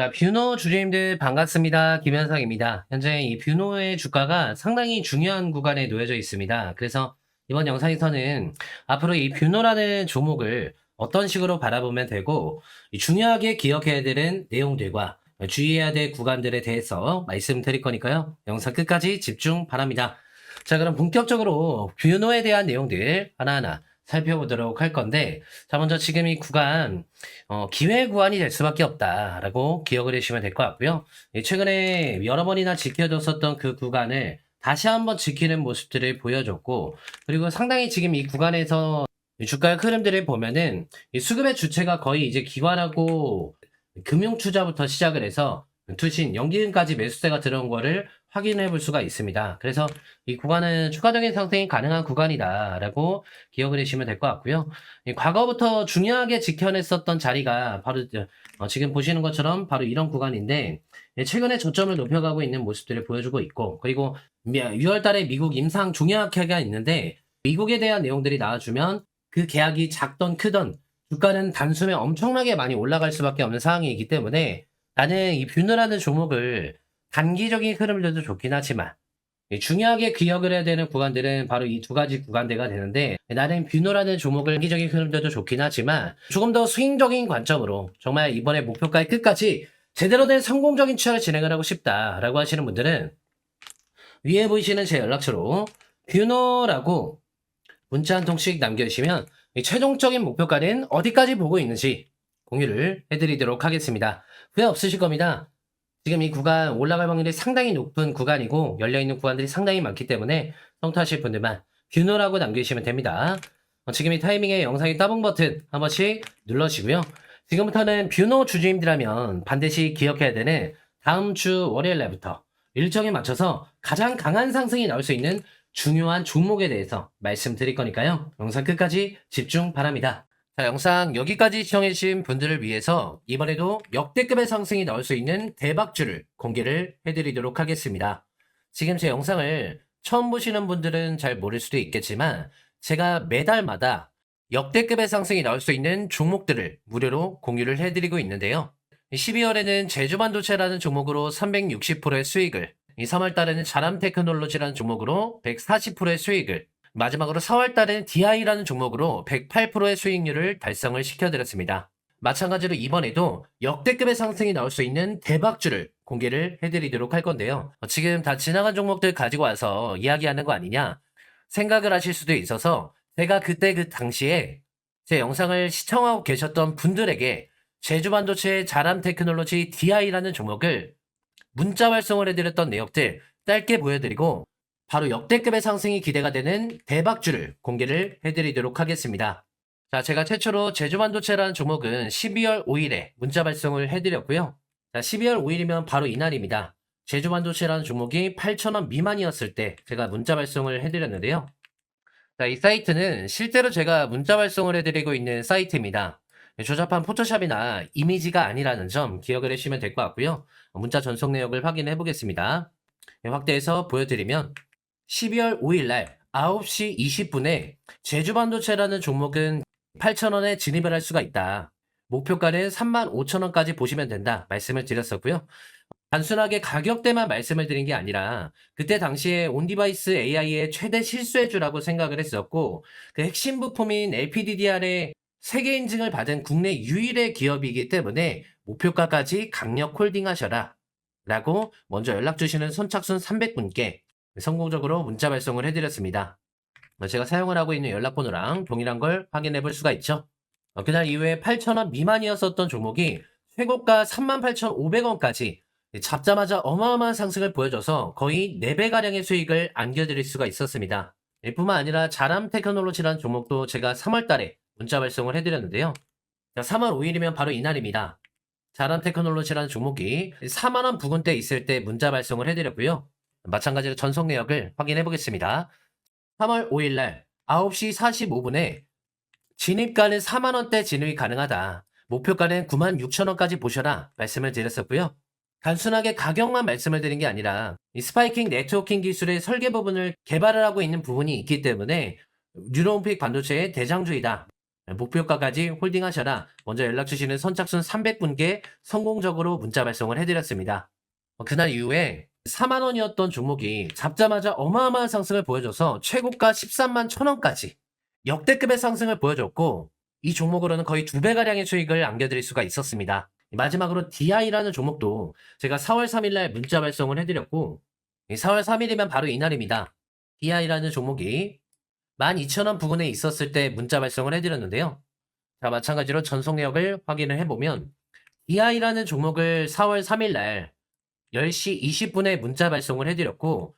자, 뷰노 주주님들 반갑습니다. 김현상입니다. 현재 이 뷰노의 주가가 상당히 중요한 구간에 놓여져 있습니다. 그래서 이번 영상에서는 앞으로 이 뷰노라는 종목을 어떤 식으로 바라보면 되고 이 중요하게 기억해야 되는 내용들과 주의해야 될 구간들에 대해서 말씀드릴 거니까요. 영상 끝까지 집중 바랍니다. 자, 그럼 본격적으로 뷰노에 대한 내용들 하나하나 살펴보도록 할 건데, 자, 먼저 지금 이 구간, 어, 기회 구간이 될 수밖에 없다라고 기억을 해주시면 될 것 같고요. 예, 최근에 여러 번이나 지켜줬었던 그 구간을 다시 한번 지키는 모습들을 보여줬고, 그리고 상당히 지금 이 구간에서 이 주가의 흐름들을 보면은 이 수급의 주체가 거의 이제 기관하고 금융 투자부터 시작을 해서 투신, 연기금까지 매수세가 들어온 거를 확인해 볼 수가 있습니다. 그래서 이 구간은 추가적인 상승이 가능한 구간이다라고 기억을 해주시면 될 것 같고요. 이 과거부터 중요하게 지켜냈었던 자리가 바로 어, 지금 보시는 것처럼 바로 이런 구간인데 예, 최근에 저점을 높여가고 있는 모습들을 보여주고 있고 그리고 6월 달에 미국 임상 종료학회가 있는데 미국에 대한 내용들이 나와주면 그 계약이 작던 크던 주가는 단숨에 엄청나게 많이 올라갈 수밖에 없는 상황이기 때문에 나는 이 뷰너라는 종목을 단기적인 흐름들도 좋긴 하지만 예, 중요하게 기억을 해야 되는 구간들은 바로 이 두 가지 구간대가 되는데 나는 뷰노라는 종목을 단기적인 흐름들도 좋긴 하지만 조금 더 스윙적인 관점으로 정말 이번에 목표가의 끝까지 제대로 된 성공적인 투자를 진행을 하고 싶다라고 하시는 분들은 위에 보이시는 제 연락처로 뷰노라고 문자 한 통씩 남겨주시면 이 최종적인 목표가는 어디까지 보고 있는지 공유를 해드리도록 하겠습니다. 후회 없으실 겁니다. 지금 이 구간 올라갈 확률이 상당히 높은 구간이고 열려있는 구간들이 상당히 많기 때문에 성투하실 분들만 뷰노라고 남겨주시면 됩니다. 어, 지금 이 타이밍에 영상의 따봉 버튼 한 번씩 눌러주시고요. 지금부터는 뷰노 주주님들하면 반드시 기억해야 되는 다음 주 월요일 날부터 일정에 맞춰서 가장 강한 상승이 나올 수 있는 중요한 종목에 대해서 말씀드릴 거니까요. 영상 끝까지 집중 바랍니다. 자, 영상 여기까지 시청해주신 분들을 위해서 이번에도 역대급의 상승이 나올 수 있는 대박주를 공개를 해드리도록 하겠습니다. 지금 제 영상을 처음 보시는 분들은 잘 모를 수도 있겠지만 제가 매달마다 역대급의 상승이 나올 수 있는 종목들을 무료로 공유를 해드리고 있는데요. 12월에는 제주반도체라는 종목으로 360%의 수익을, 이 3월달에는 자람 테크놀로지라는 종목으로 140%의 수익을, 마지막으로 4월 달에는 DI라는 종목으로 108%의 수익률을 달성을 시켜드렸습니다. 마찬가지로 이번에도 역대급의 상승이 나올 수 있는 대박주를 공개를 해드리도록 할 건데요. 어, 지금 다 지나간 종목들 가지고 와서 이야기하는 거 아니냐 생각을 하실 수도 있어서 제가 그때 그 당시에 제 영상을 시청하고 계셨던 분들에게 제주반도체 자람 테크놀로지 DI라는 종목을 문자 발송을 해드렸던 내역들 짧게 보여드리고 바로 역대급의 상승이 기대가 되는 대박주를 공개를 해드리도록 하겠습니다. 자, 제가 최초로 제주반도체라는 종목은 12월 5일에 문자 발송을 해드렸고요. 자, 12월 5일이면 바로 이날입니다. 제주반도체라는 종목이 8,000원 미만이었을 때 제가 문자 발송을 해드렸는데요. 자, 이 사이트는 실제로 제가 문자 발송을 해드리고 있는 사이트입니다. 조잡한 포토샵이나 이미지가 아니라는 점 기억을 해주시면 될 것 같고요. 문자 전송 내역을 확인해 보겠습니다. 확대해서 보여드리면 12월 5일 날 9시 20분에 제주반도체라는 종목은 8,000원에 진입을 할 수가 있다. 목표가는 35,000원까지 보시면 된다. 말씀을 드렸었고요. 단순하게 가격대만 말씀을 드린 게 아니라 그때 당시에 온디바이스 AI의 최대 실수해주라고 생각을 했었고 그 핵심 부품인 LPDDR의 세계 인증을 받은 국내 유일의 기업이기 때문에 목표가까지 강력 홀딩하셔라. 라고 먼저 연락 주시는 선착순 300분께 성공적으로 문자 발송을 해드렸습니다. 어, 제가 사용을 하고 있는 연락번호랑 동일한 걸 확인해 볼 수가 있죠. 어, 그날 이후에 8,000원 미만이었었던 종목이 최고가 38,500원까지 잡자마자 어마어마한 상승을 보여줘서 거의 4배가량의 수익을 안겨드릴 수가 있었습니다. 뿐만 아니라 자람 테크놀로지라는 종목도 제가 3월 달에 문자 발송을 해드렸는데요. 3월 5일이면 바로 이날입니다. 자람 테크놀로지라는 종목이 4만원 부근대 있을 때 문자 발송을 해드렸고요. 마찬가지로 전송 내역을 확인해 보겠습니다. 3월 5일 날 9시 45분에 진입가는 4만원대 진입이 가능하다. 목표가는 9만 6천원까지 보셔라 말씀을 드렸었고요. 단순하게 가격만 말씀을 드린 게 아니라 이 스파이킹 네트워킹 기술의 설계 부분을 개발을 하고 있는 부분이 있기 때문에 뉴런픽 반도체의 대장주이다. 목표가까지 홀딩하셔라 먼저 연락 주시는 선착순 300분께 성공적으로 문자 발송을 해드렸습니다. 어, 그날 이후에 4만 원이었던 종목이 잡자마자 어마어마한 상승을 보여줘서 최고가 13만 1천 원까지 역대급의 상승을 보여줬고 이 종목으로는 거의 두 배가량의 수익을 안겨드릴 수가 있었습니다. 마지막으로 DI라는 종목도 제가 4월 3일날 문자 발송을 해드렸고 4월 3일이면 바로 이날입니다. DI라는 종목이 12,000원 부근에 있었을 때 문자 발송을 해드렸는데요. 자, 마찬가지로 내역을 확인을 해보면 DI라는 종목을 4월 3일날 10시 20분에 문자 발송을 해드렸고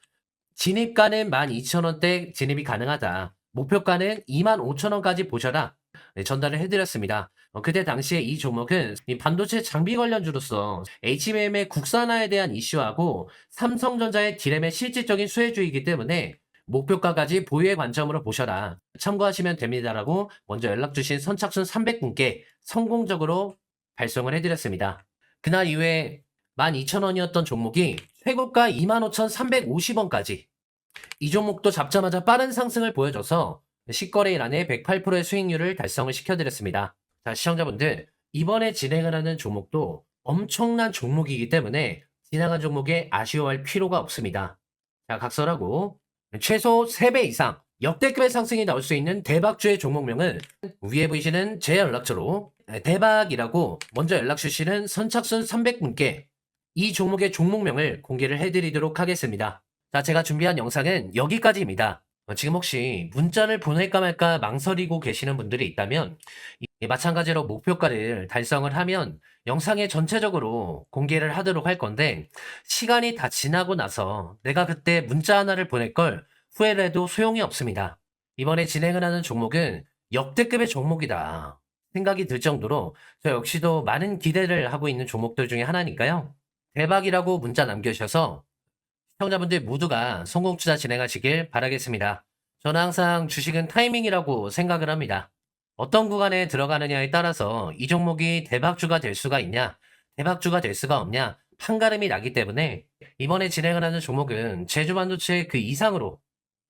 진입가는 12,000원대 진입이 가능하다. 목표가는 25,000원까지 보셔라. 네, 전달을 해드렸습니다. 어, 그때 당시에 이 종목은 이 반도체 장비 관련주로서 HBM의 국산화에 대한 이슈하고 삼성전자의 디램의 실질적인 수혜주이기 때문에 목표가까지 보유의 관점으로 보셔라. 참고하시면 됩니다라고 먼저 연락 주신 선착순 300분께 성공적으로 발송을 해드렸습니다. 그날 이후에 12,000원이었던 종목이 최고가 25,350원까지 이 종목도 잡자마자 빠른 상승을 보여줘서 시거래일 안에 108%의 수익률을 달성을 시켜드렸습니다. 자, 시청자분들, 이번에 진행을 하는 종목도 엄청난 종목이기 때문에 지나간 종목에 아쉬워할 필요가 없습니다. 자, 각설하고 최소 3배 이상 역대급의 상승이 나올 수 있는 대박주의 종목명은 위에 보이시는 제 연락처로 대박이라고 먼저 연락 주시는 선착순 300분께 이 종목의 종목명을 공개를 해드리도록 하겠습니다. 자, 제가 준비한 영상은 여기까지입니다. 어, 지금 혹시 문자를 보낼까 말까 망설이고 계시는 분들이 있다면 이- 마찬가지로 목표가를 달성을 하면 영상에 전체적으로 공개를 하도록 할 건데 시간이 다 지나고 나서 내가 그때 문자 하나를 보낼 걸 후회를 해도 소용이 없습니다. 이번에 진행을 하는 종목은 역대급의 종목이다. 생각이 들 정도로 저 역시도 많은 기대를 하고 있는 종목들 중에 하나니까요. 대박이라고 문자 남겨주셔서 시청자분들 모두가 성공 투자 진행하시길 바라겠습니다. 저는 항상 주식은 타이밍이라고 생각을 합니다. 어떤 구간에 들어가느냐에 따라서 이 종목이 대박주가 될 수가 있냐, 대박주가 될 수가 없냐, 판가름이 나기 때문에 이번에 진행을 하는 종목은 제주반도체 그 이상으로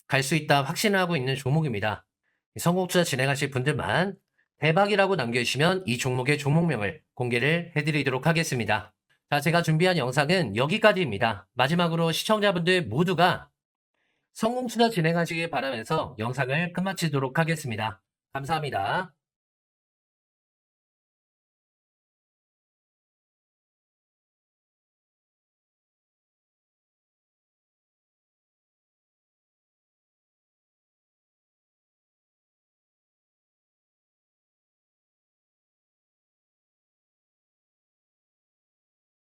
갈 수 있다 확신을 하고 있는 종목입니다. 성공 투자 진행하실 분들만 대박이라고 남겨주시면 이 종목의 종목명을 공개를 해드리도록 하겠습니다. 자, 제가 준비한 영상은 여기까지입니다. 마지막으로 시청자분들 모두가 성공 투자 진행하시길 바라면서 영상을 끝마치도록 하겠습니다. 감사합니다.